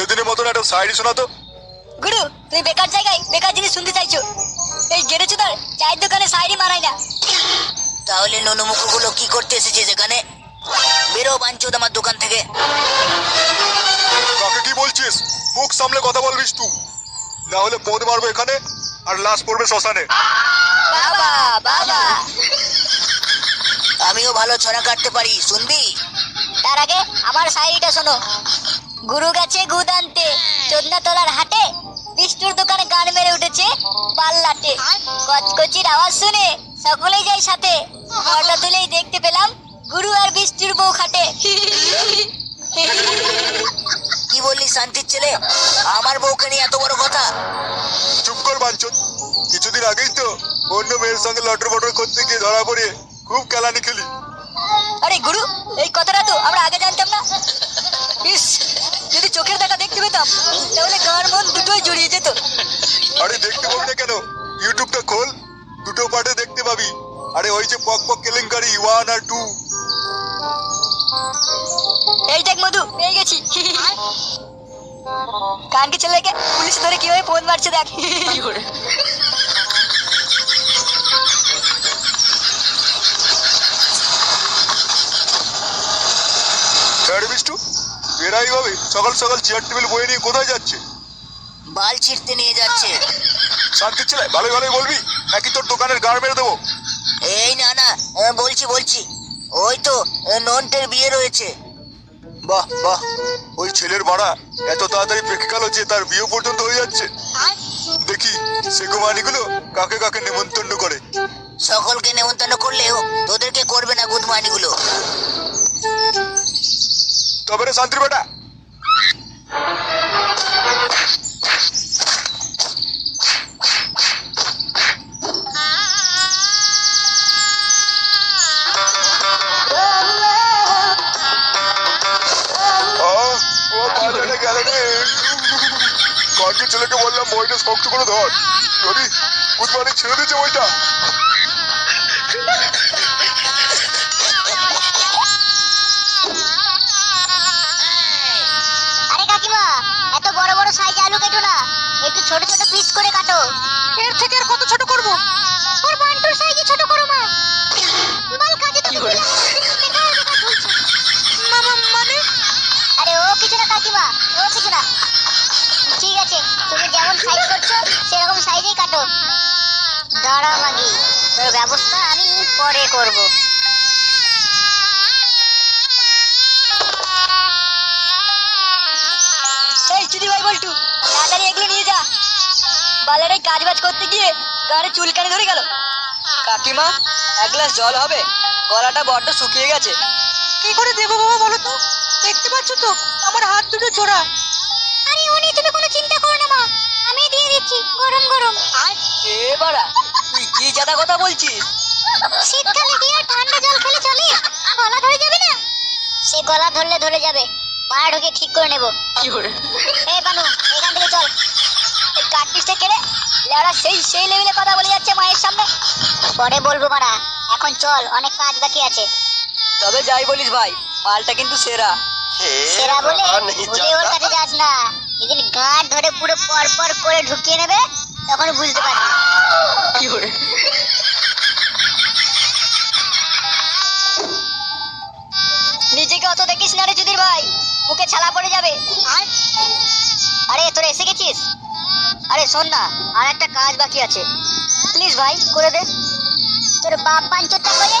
সেদিনের মতন একটা সাইডি শোনাতো। গুরু তুমি বেকার জায়গায় বেকার জিনিস শুনতে চাইছো। এই গেড়ে চুদার চায়ের দোকানে সাইরি মারাই না। তাহলে ননুমুখগুলো কি করতে এসেছে যেখানে? বেরো বাঞ্চোদ আমার দোকান থেকে। কাকে কি বলছিস? মুখ সামলে কথা বলবিস তুই। না হলে পদ মারবো এখানে আর লাশ পড়বে শ্মশানে। বাবা বাবা। আমিও ভালো ছড়া কাটতে পারি শুনবি? তার আগে আমার সাইরিটা শোনো। গুরু গাছে গুদ আনতে চোদনা তলার হাটে বিষ্ণুর দোকানে গান মেরে উঠেছে পাল্লাটে। কচকচির আওয়াজ শুনে সকলেই যাই সাথে। ফটো তুলেই দেখতে পেলাম গুরু আর বিষ্ণুর বউ খাটে। কি বললি শান্তির ছেলে? আমার বউকে নিয়ে এত বড় কথা? চুপ কর বাঞ্চন। কিছুদিন আগেই তো অন্য মেয়ের সঙ্গে লটর বটর করতে গিয়ে ধরা পড়ে খুব কেলানি খেলি। আরে গুরু এই কথাটা তো আমরা আগে জানতাম না। ইস যদি চোখের দেখা দেখতে পেতাম তাহলে গান মন দুটোই জড়িয়ে যেত। আরে দেখতে পাবি না কেন? ইউটিউবটা খোল দুটো পার্টে দেখতে পাবি। আরে ওই যে পক পক কেলেঙ্কারি ওয়ান আর টু এই দেখ মধু পেয়ে গেছি। কানকে ছেলেকে পুলিশ ধরে কীভাবে ফোন মারছে দেখ। বিষ্টু এরা এইভাবে সকাল সকাল চেয়ার টেবিল বয়ে নিয়ে কোথায় যাচ্ছে? বাল ছিঁড়তে নিয়ে যাচ্ছে। শান্তির ছেলে ভালোই ভালোই বলবি? নাকি তোর দোকানের গাড় মেরে দেবো? এই না না বলছি বলছি। ওই তো নন্টের বিয়ে রয়েছে। বাহ বাহ। ওই ছেলের ভাড়া এত তাড়াতাড়ি পেকে গেল যে তার বিয়ে পর্যন্ত হয়ে যাচ্ছে। দেখি সে কুমারীগুলো কাকে কাকে নেমন্তন্ন করে? সকলকে নেমন্তন্ন করলেও তোদেরকে করবে না গুদমানিগুলো। তবে রে শান্তির বেটা? ছেলেকে বললাম বইটা শক্ত করে ধর। যদি কুটমানি ছেড়ে দিয়েছে বইটা। বড় বড় সাইজে আলু কেটো না। একটু ছোট ছোট পিস করে কাটো। এর থেকে আর কত ছোট করব? ওর বান্টুর সাইজে ছোট করো মা। বল কাজে তো বেকার মানে? আরে ও কিছু না কাকিমা ও কিছু না। ঠিক আছে তুমি যেমন সাইজ করছ সেরকম সাইজেই কাটো। দাঁড়া মাগি তোর ব্যবস্থা আমি পরে করব। চুদি বল্টু তাড়াতাড়ি এগুলো নিয়ে যা। বালের কাজ বাজ করতে গিয়ে গাড়ি চুলকানি ধরে গেল। কাকিমা এক গ্লাস জল হবে। গলাটা বড্ড শুকিয়ে গেছে। কি করে দেবো বাবা বলো তো? দেখতে পাচ্ছ তো আমার হাত দুটো জোড়া আরে নিয়ে তুমি কোনো চিন্তা করো না মা। আমি দিয়ে দিচ্ছি গরম গরম। এ বাড়া তুই কি জাদা কথা বলছিস? শীতকালে কি আর ঠান্ডা জল খেলে চলে? গলা ধরে যাবে না? সে গলা ধরলে ধরে যাবে। পা ঢুকে ঠিক করে নেব। কি করে চল। এই কাটপিসটা কেড়ে লেওড়া সেই সেই লেভেলে কথা বলে যাচ্ছে মায়ের সামনে। পরে বলব মারা এখন চল অনেক কাজ বাকি আছে। তবে যাই বলিস ভাই মালটা কিন্তু সেরা। সেরা বলে ভুলে ওর কাছে যাস না। যেদিন গাঁট ধরে পুরো পর পর করে ঢুকিয়ে নেবে তখন বুঝতে পারবি। কি করে নিজেকে অত দেখিস না রে চুদির ভাই মুখে ছালা পড়ে যাবে। আরে তোরা এসে গেছিস? আরে শোন না আর একটা কাজ বাকি আছে। প্লিজ ভাই করে দে। তোর বাপ পাঞ্চটা করে?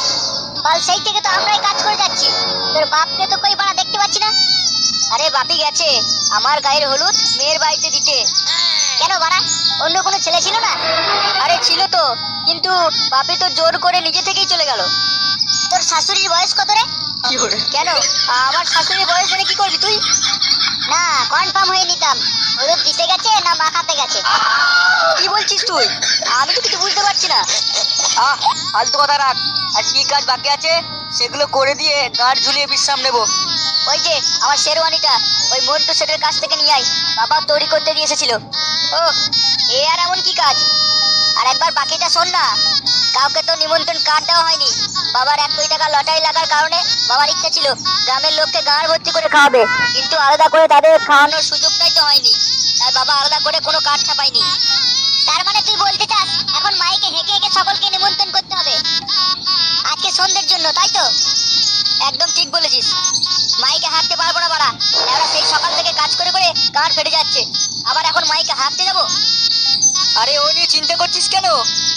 কাল সেই থেকে তো আমরাই কাজ করে যাচ্ছি। তোর বাপকে তো কই বাড়া দেখতে পাচ্ছি না? আরে বাপি গেছে। আমার গায়ের হলুদ মেয়ের বাড়িতে দিতে। কেন বাড়া? অন্য কোনো ছেলে ছিল না? আরে ছিল তো কিন্তু বাপি তো জোর করে নিজে থেকেই চলে গেল। তোর শাশুড়ির বয়স কত রে? কেন? আমার শাশুড়ির বয়স জেনে কি করবি তুই? না কনফার্ম হয়ে নিতাম। হলুদ দিতে গেছে না মাখাতে গেছে? কি বলছিস তুই? আমি তো কিছু বুঝতে পারছি না। আহ ফালতু কথা রাখ। আর কি কাজ বাকি আছে সেগুলো করে দিয়ে গাড় ঝুলিয়ে বিশ্রাম নেব। ওই যে আমার শেরওয়ানিটা ওই মন্টু সেটের কাছ থেকে নিয়ে আই বাবা তৈরি করতে দিয়ে এসেছিল। ও। এ আর এমন কি কাজ? আর একবার বাকিটা শোন না। কাউকে তো নিমন্ত্রণ কার্ড দেওয়া হয়নি। বাবার এক কোটি টাকা লটারি লাগার কারণে বাবার ইচ্ছা ছিল গ্রামের লোককে গাঁড় ভর্তি করে খাওয়াবে, কিন্তু আলাদা করে তাদের খাওয়ানোর সুযোগটাই তো হয়নি। তাই বাবা আলাদা করে কোনো কার্ড ছাপায়নি। তার মানে তুই বলতে চাস, এখন মাইকে হেঁকে হেঁকে সকলকে নিমন্ত্রণ করতে হবে? আজকে সন্ধ্যের জন্য, তাই তো? একদম ঠিক বলেছিস। মাইকে হাঁটতে পারব না বাড়া। এবার সেই সকাল থেকে কাজ করে করে গাঁট ফেটে যাচ্ছে। আবার এখন মাইকে হাঁটতে যাব? আরে ও নিয়ে চিন্তা করছিস কেন?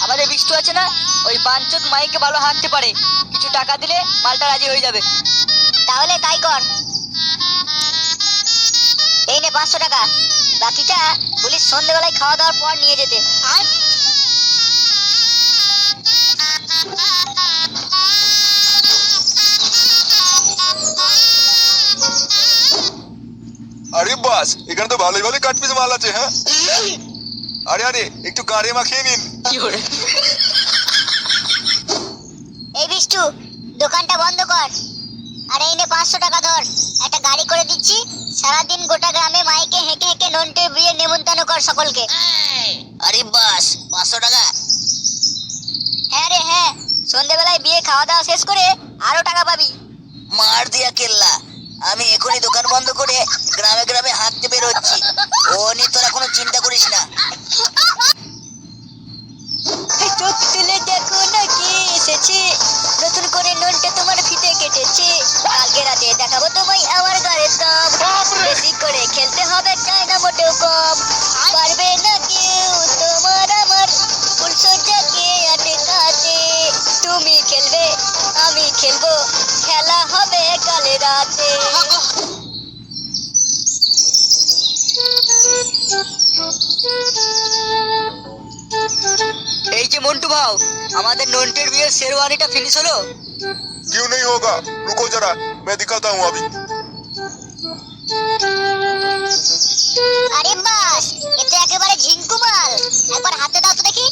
আমাদের বিষ্টু আছে না? ওই বাঞ্চত মাইকে ভালো হাঁটতে পারে। কিছু টাকা দিলে মালটা রাজি হয়ে যাবে। তাহলে তাই কর। এই নে পাঁচশো টাকা। বাকিটা বলিস সন্ধ্যেবেলায় খাওয়া দাওয়ার পর নিয়ে যেতে। আর আরে বাস এখানে তো ভালোই ভালোই কাট পিস মাল আছে হ্যাঁ? আরে আরে একটু গাড়ে মাখিয়ে নিন। এই বিষ্টু দোকানটা বন্ধ কর। আর এই নে পাঁচশো টাকা ধর। একটা গাড়ি করে দিচ্ছি সারাদিন গোটা গ্রামে মাইকে হেঁকে হেঁকে নন্টের বিয়ে নেমন্তন্ন কর সকলকে। আরে বাস পাঁচশো টাকা। হ্যাঁ রে হ্যাঁ সন্ধেবেলায় বিয়ে খাওয়া দাওয়া শেষ করে আরও টাকা পাবি। মার দিয়া কেল্লা। আমি এখনই দোকান বন্ধ করে গ্রামে গ্রামে হাঁটতে বের হচ্ছি ও নিয়ে তোরা কোনো চিন্তা করিস না। চোখ তুলে দেখো না কি এসেছে। নতুন করে ননটে তোমার ফিতে কেটেছে। কালকে রাতে দেখাবো তোমায় আমার ঘরে সব। বেশি করে খেলতে হবে চাই না মোটেও কম। পারবে না কেউ তোমার আমার ফুল সজ্জাকে আটকাতে। তুমি খেলবে আমি খেলবো খেলা হবে কাল রাতে এই যে মন্টু ভাও আমাদের নন্টের বিয়ের শেরওয়ানিটা ফিনিশ হলো क्यों नहीं होगा रुको जरा मैं दिखाता हूँ अभी আরে বাস এটা একেবারে ঝিঙ্কু মাল একবার হাতে দাও তো দেখি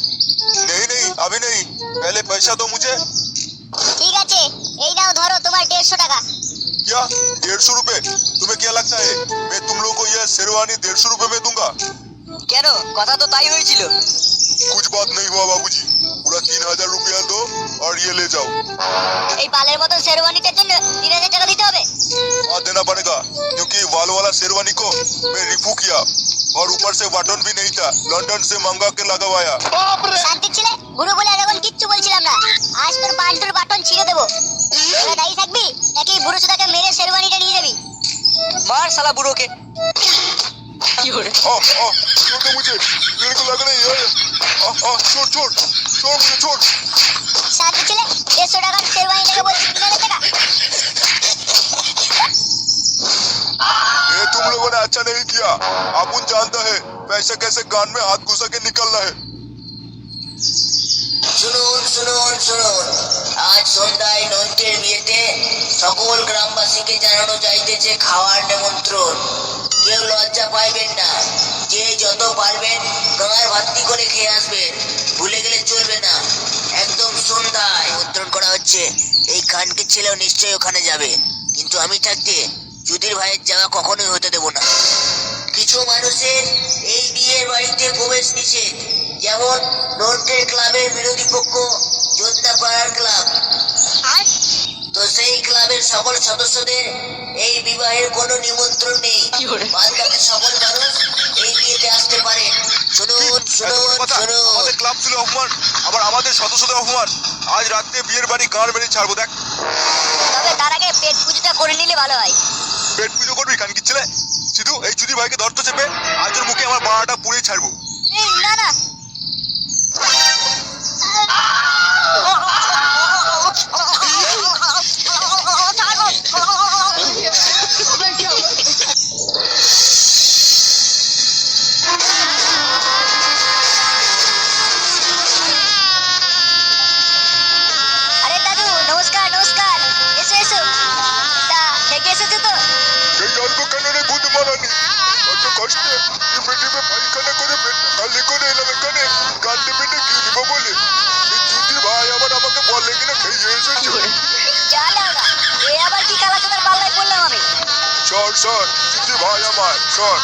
नहीं नहीं अभी नहीं पहले पैसा दो मुझे ঠিক আছে এই নাও ধরো তোমার দেড়শো টাকা क्या डेढ़ सौ रूपए तुम्हें क्या लगता है मैं तुम लोगों को यह शेरवानी डेढ़ सौ रूपए में दूंगा কেন কথা তো তাই হয়েছিল कुछ बात नहीं हुआ बाबूजी पूरा तीन हजार रुपया दो और ये ले जाओ এই বালের মতন শেরওয়ানিটার জন্য তিন হাজার টাকা দিতে হবে हाँ देना पड़ेगा क्योंकि वाल वाला शेरवानी को मैं रिफू किया और ऊपर से बटन भी नहीं था लंदन से मंगा के लगवाया শান্তি ছিলে বুড়ো বলে এতক্ষণ কিচ্ছু বলছিলাম না আজ তোর বুড়ো সুদাকে মেরে শেরওয়ানিটা নিয়ে যাবি মার শালা বুড়োকে आ, आ, छोड़ दो मुझे मेरे को लग रही है आ, आ, छोड़ छोड़ छोड़ मुझे छोड़ শান্তি ছিলে দেড়শো টাকার শেরওয়ানিটাকে বলছি তিন হাজার টাকা ये तुम लोगों ने अच्छा नहीं किया अपुन जानता है पैसे कैसे कान में हाथ घुसा के निकलना है সন্ধ্যায় নন্টের বিয়েতে সকল গ্রামবাসীকে জানানো যাইতেছে খাওয়ার নিমন্ত্রণ। কেউ লজ্জা পাইবেন না। যে যত পারবেন গাঁয়ের ভাত্তি করে খেয়ে আসবেন। ভুলে গেলে চলবে না। একদম সন্ধ্যায় নিমন্ত্রণ করা হচ্ছে। এই খানকে ছেলেও নিশ্চয়ই ওখানে যাবে। কিন্তু আমি থাকতে যুদির ভাইয়ের যাওয়া কখনোই হতে দেব না। কিছু মানুষের এই বিয়ের বাড়িতে প্রবেশ নিষেধ। যেমন নন্টের ক্লাবের বিরোধী পক্ষ পাড়ার ক্লাব আর? তো সেই ক্লাবের সকল সদস্যদের এই বিবাহের কোনো নিমন্ত্রণ নেই। বাদ বাকি সকল মানুষ এই বিয়েতে আসতে পারে। শুনুন শুনুন কথা শুনুন। আমাদের ক্লাব ছিল অপমান। আবার আমাদের সদস্যদের অপমান। আজ রাত্রে বিয়ের বাড়ি গান মেরে ছাড়বো দেখ। তবে তার আগে পেট পুজোটা করে নিলে ভালো হয়। পেট পুজো করবি খান কি ছেলে? সিধু এই চুদি ভাইকে ধরতে চেপে আজ ওর মুখে আমার বাড়াটা পুড়েই ছাড়বো। এই না না। কষ্টে টিপে পায়খানা করে পেটটা খালি করে এলাম এখানে। কান্ডে পেটে কি দিব বলে? দিদি ভাই আবার আমাকে বলে কিনা খেয়ে এসেছ। সর সর দিদি ভাই আমার সর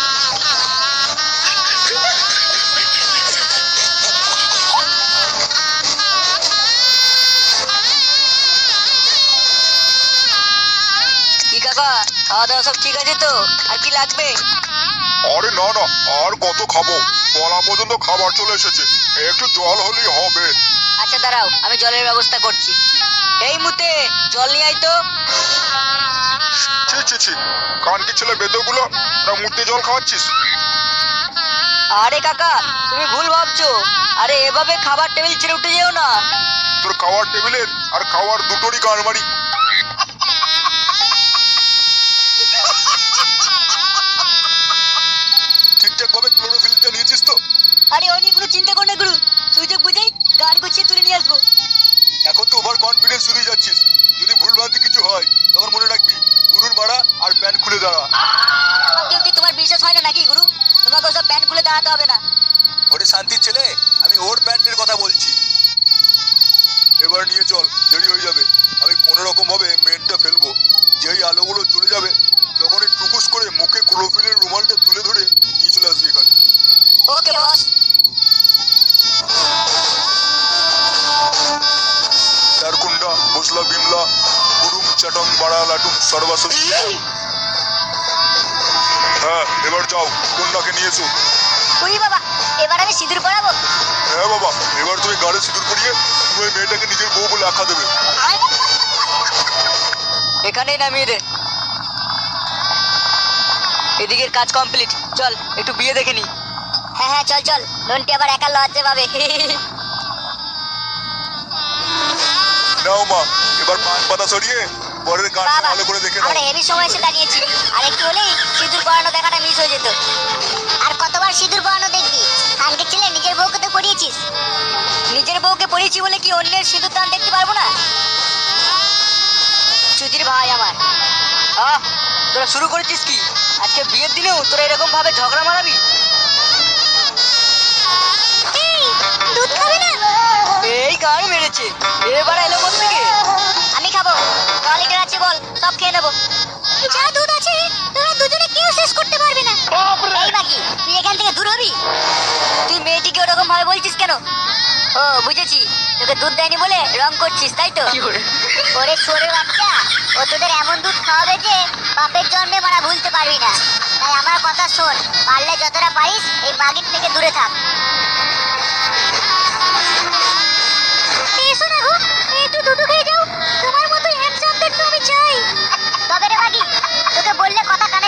খাওয়া দাওয়া সব ঠিক আছে তো? আর কি লাগবে? আরে না না আর কত খাব? বলা পর্যন্ত খাবার চলে এসেছে। একটু জল হলেই হবে। আচ্ছা দাঁড়াও আমি জলের ব্যবস্থা করছি। এই মুতে জল নিয়ে আই তো। ছি ছি ছি কান কি ছেলে বেদগুলো না মুটে জল খাওয়াচ্ছিস? আরে কাকা তুমি ভুল ভাবছ। আরে এভাবে খাবার টেবিল ছেড়ে উঠে যেও না। তোর খাওয়ার টেবিলের আর খাওয়ার দুটোরই গান ঠিকঠাক ভাবে ক্লোরোফিলটা নিয়েছিস তো? আরে অনেক কোনো চিন্তা কর না গুরু। সুযোগ বুঝেই গাড় গুছিয়ে তুলে নিয়ে আসব। এখন তো ওভার কনফিডেন্স যাচ্ছিস। যদি ভুল ভ্রান্তি কিছু হয় তখন মনে রাখবি গুরুর মারা আর প্যান্ট খুলে দাঁড়া। তোমার বিশ্বাস হয় না নাকি গুরু? তোমাকে ওসব প্যান্ট খুলে দাঁড়াতে হবে না। ওরে শান্তির ছেলে আমি ওর প্যান্টের কথা বলছি। এবার নিয়ে চল দেরি হয়ে যাবে। আমি কোনো রকম ভাবে মেনটা ফেলব। যেই আলোগুলো চলে যাবে তখন টুকুস করে মুখে ক্লোরোফিলের রুমালটা তুলে ধরে নিয়ে চলে আসবি এখানে ওকে বস। চারকুন্ডা বসলা বিমলা গুরুম চাটং বাড়া লাটুম হ্যাঁ এবার যাও কন্যাকে নিয়ে এসো। উই বাবা এবার আমি সিঁদুর পরাবো? হ্যাঁ বাবা এবার তুমি গাড়ি সিঁদুর পরিয়ে তুমি ওই মেয়েটাকে নিজের বউ বলে আখ্যা দেবে। এখানেই নামিয়ে দে। এদিকের কাজ কমপ্লিট। চল একটু বিয়ে দেখে নি। হ্যাঁ হ্যাঁ চল চল। নন্টি আবার একা লজ্জা পাবে। নাও মা এবার পান পাতা সরিয়ে পরের গানটা ভালো করে দেখে আমরা হেভি সময় এসে দাঁড়িয়েছি। আর একটু হলেই সিঁদুর পরানো দেখাটা মিস হয়ে যেত। আর কতবার সিঁদুর পরানো দেখবি? আঙ্কে ছেলে নিজের বউকে তো পরিয়েছিস নিজের বউকে পড়িয়েছি বলে কি অন্যের সিঁদুর দান দেখতে পারব না? সুধীর ভাই আমার। আহ তোরা শুরু করেছিস কি? আজকে বিয়ের দিনেও তোরা এরকম ভাবে ঝগড়া মারাবি? গান মেরেছে এবার এলো থেকে আমি খাব। ক লিটার আছে বল সব খেয়ে নেব। যা দুধ আছে তোরা দুজনে কেউ শেষ করতে পারবে না। এই বাকি তুই এখান থেকে দূর হবি? তুই মেয়েটিকে ওরকম ভাবে বলছিস কেন? ও বুঝেছি। তোকে দুধ দেয়নি বলে রং করছিস তাই তো? ওরে ছোড়ের বাচ্চা ও তোদের এমন দুধ খাওয়াবে যে বাপের জন্মে মারা ভুলতে পারবি না। তাই আমার কথা শোন পারলে যতটা পারিস এই মাগির থেকে দূরে থাক। তোকে বললে কথা কানে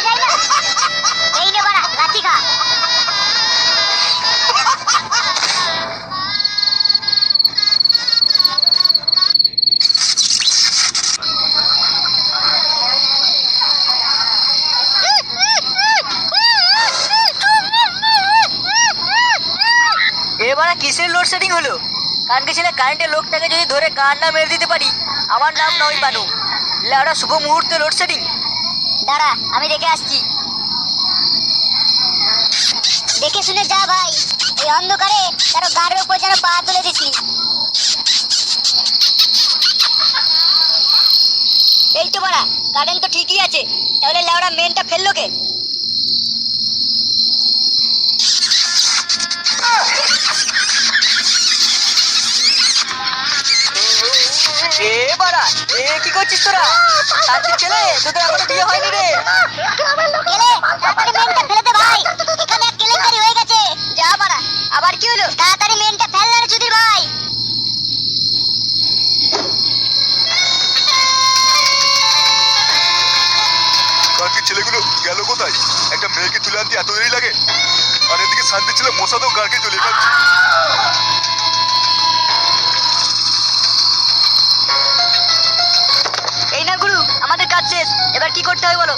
এবারে কিসের লোডশেডিং হলো? কানকে ছেলে কারেন্টের লোকটাকে যদি ধরে গান না মেরে দিতে পারি, আমার নাম নয় বানু লেওড়া শুভ মুহূর্তে লোডশেডিং দাঁড়া, আমি দেখে আসছি। দেখে শুনে যা ভাই, এই অন্ধকারে কারও গাড়ির উপর যেন পা তুলে দিসনি এই তো মারা কারেন্ট তো ঠিকই আছে, তাহলে লেওড়া মেনটা ফেলল কে? এ বাড়া এ কি করছিস তোরা? শান্তির ছেলে তোদের এখনও বিয়ে হয়নি রে। গেলে তাড়াতাড়ি মেনটা ফেলে দে ভাই। এখানে হয়ে গেছে। যা আবার কি হলো? তাড়াতাড়ি মেনটা ফেল না রে ভাই। কালকে ছেলেগুলো গেল কোথায়? একটা মেয়েকে তুলে আনতে এত দেরি লাগে? আর এদিকে শান্তি ছেলে মশা তো গাড়কে চলে খাচ্ছে শেষ এবার কি করতে হয় বলো?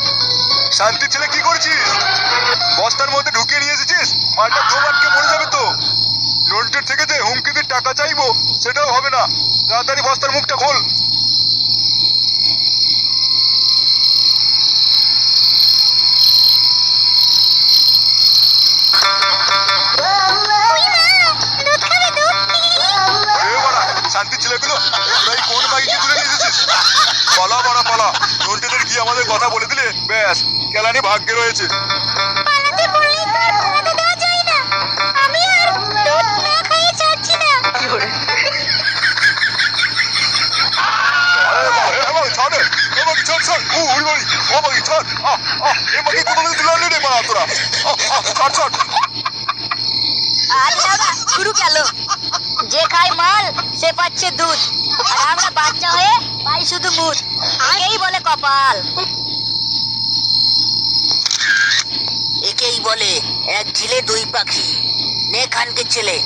শান্তি ছেলে কি করছিস? বস্তার মধ্যে ঢুকিয়ে নিয়ে এসেছিস? মালটা দু আটকে মরে যাবে তো। নন্টের থেকে যে হুমকিতে টাকা চাইব, সেটাও হবে না। তাড়াতাড়ি বস্তার মুখটা খোল। কথা বলে দিলে ব্যাস কেলানি ভাগ্যে রয়েছে। পালাতে বললেই তো আর দেওয়া যায় না। আমি আর দুধ না খাইয়ে ছাড়ছি না। আরে বাবা, এ বাবা, ছাড় রে। এ বাবা, ছাড়, ছাড়। উ, উড়ে বাড়ি। ও বাড়ি ছাড়। আহ আহ এ মাকে কোথাও তুলে আনলি রে মারা তোরা। আহ আহ ছাড় ছাড়। শুরু গেল। যে খায় মাল সে পাচ্ছে দুধ। আর আমরা বাচ্চা হয়ে পাই শুধু মুদ। একেই বলে কপাল। একেই বলে এক ঝিলে দুই পাখি। নে খানকে ছেলে।